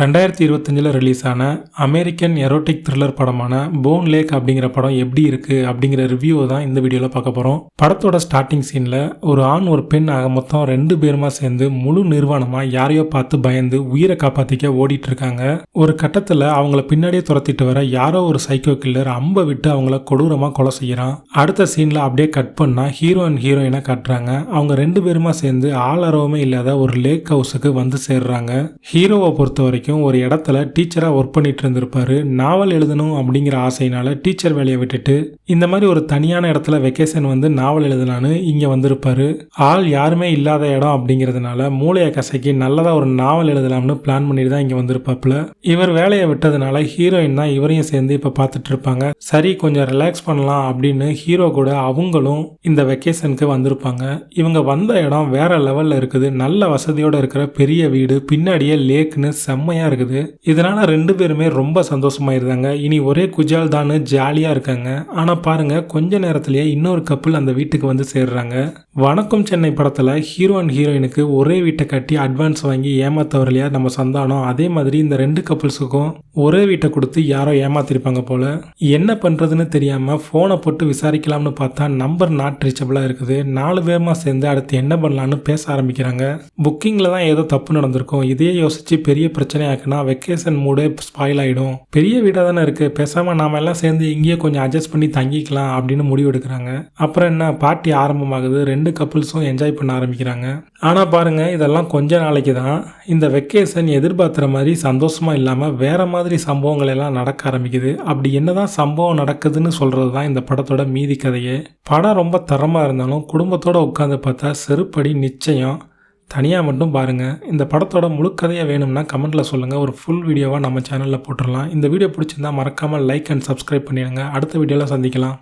ரெண்டாயிரத்தி இருபத்தஞ்சில் ரிலீஸ் ஆன அமெரிக்கன் எரோட்டிக் த்ரில்லர் படமான போன் லேக் அப்படிங்கிற படம் எப்படி இருக்குது அப்படிங்கிற ரிவ்யூவை தான் இந்த வீடியோவில் பார்க்க போகிறோம் படத்தோட ஸ்டார்டிங் சீனில் ஒரு ஆண் ஒரு பெண் ஆக மொத்தம் ரெண்டு பேருமா சேர்ந்து முழு நிர்வாணமாக யாரையோ பார்த்து பயந்து உயிரை காப்பாற்றிக்க ஓடிட்டு இருக்காங்க. ஒரு கட்டத்தில் அவங்கள பின்னாடியே துரத்திட்டு வர யாரோ ஒரு சைக்கோ கில்லர் அம்பை விட்டு அவங்கள கொடூரமாக கொலை செய்கிறான் அடுத்த சீனில் அப்படியே கட் பண்ணால் ஹீரோ அண்ட் ஹீரோயினாக காட்டுறாங்க. அவங்க ரெண்டு பேருமா சேர்ந்து ஆளரவமே இல்லாத ஒரு லேக் ஹவுஸுக்கு வந்து சேர்றாங்க. ஹீரோவை பொறுத்த வரைக்கும் ஒரு இடத்துல டீச்சராக ஒர்க் பண்ணிட்டு இருந்திருப்பாரு. நாவல் எழுதணும் அப்படிங்கிற ஆசையினால டீச்சர் வேலையை விட்டுட்டு இந்த மாதிரி ஒரு தனியான இடத்துல வெக்கேஷன் வந்து நாவல் எழுதலான்னு இங்கே வந்திருப்பாரு. ஆள் யாருமே இல்லாத இடம் அப்படிங்கிறதுனால மூளையை கசக்கி நல்லதாக ஒரு நாவல் எழுதலாம்னு பிளான் பண்ணிட்டு தான் இங்கே வந்திருப்பாப்புல. இவர் வேலையை விட்டதுனால ஹீரோயின் தான் இவரையும் சேர்ந்து இப்போ பார்த்துட்டு இருப்பாங்க. சரி கொஞ்சம் ரிலாக்ஸ் பண்ணலாம் அப்படின்னு ஹீரோ கூட அவங்களும் இந்த வெக்கேஷனுக்கு வந்திருப்பாங்க. இவங்க வந்த இடம் வேற லெவலில் இருக்குது. நல்ல வசதியோட இருக்கிற பெரிய வீடு பின்னாடியே லேக்னு செம்ம செம்மையாக இருக்குது. இதனால் ரெண்டு பேருமே ரொம்ப சந்தோஷமா இருந்தாங்க இனி ஒரே குஜால் தான் ஜாலியாக இருக்காங்க. ஆனால் பாருங்க கொஞ்ச நேரத்திலேயே இன்னொரு கப்பல் அந்த வீட்டுக்கு வந்து சேர்றாங்க. வணக்கம் சென்னை படத்தில் ஹீரோ அண்ட் ஹீரோயினுக்கு ஒரே வீட்டை கட்டி அட்வான்ஸ் வாங்கி ஏமாத்தவரலையா நம்ம சந்தானம். அதே மாதிரி இந்த ரெண்டு கப்பல்ஸுக்கும் ஒரே வீட்டை கொடுத்து யாரோ ஏமாத்திருப்பாங்க போல. என்ன பண்ணுறதுன்னு தெரியாமல் ஃபோனை போட்டு விசாரிக்கலாம்னு பார்த்தா நம்பர் நாட் ரீச்சபிளாக இருக்குது. நாலு பேருமா சேர்ந்து அடுத்து என்ன பண்ணலான்னு பேச ஆரம்பிக்கிறாங்க. புக்கிங்கில் தான் ஏதோ தப்பு நடந்திருக்கும். இதையே யோசிச்சு பெரிய பிரச்சனை பிரச்சனையாக்குனா வெக்கேஷன் மூடே ஸ்பாயில் ஆகிடும் பெரிய வீடாக தானே இருக்குது பேசாமல் நாம எல்லாம் சேர்ந்து இங்கேயே கொஞ்சம் அட்ஜஸ்ட் பண்ணி தங்கிக்கலாம் அப்படின்னு முடிவு எடுக்கிறாங்க. அப்புறம் என்ன? பார்ட்டி ஆரம்பமாகுது. ரெண்டு கப்புள்ஸும் என்ஜாய் பண்ண ஆரம்பிக்கிறாங்க. ஆனால் பாருங்க இதெல்லாம் கொஞ்ச நாளைக்கு தான். இந்த வெக்கேஷன் எதிர்பார்க்குற மாதிரி சந்தோஷமா இல்லாமல் வேற மாதிரி சம்பவங்கள் எல்லாம் நடக்க ஆரம்பிக்குது. அப்படி என்னதான் சம்பவம் நடக்குதுன்னு சொல்கிறது தான் இந்த படத்தோட மீதி கதையே. படம் ரொம்ப தரமாக இருந்தாலும் குடும்பத்தோட உட்காந்து பார்த்தா செருப்படி நிச்சயம். தனியாக மட்டும் பாருங்கள் இந்த படத்தோட முழு கதையை வேணும்னா கமெண்ட்டில் சொல்லுங்கள் ஒரு ஃபுல் வீடியோவாக நம்ம சேனலில் போட்டுடலாம். இந்த வீடியோ பிடிச்சிருந்தா மறக்காமல் லைக் அண்ட் சப்ஸ்கிரைப் பண்ணிடுங்க. அடுத்த வீடியோவில் சந்திக்கலாம்.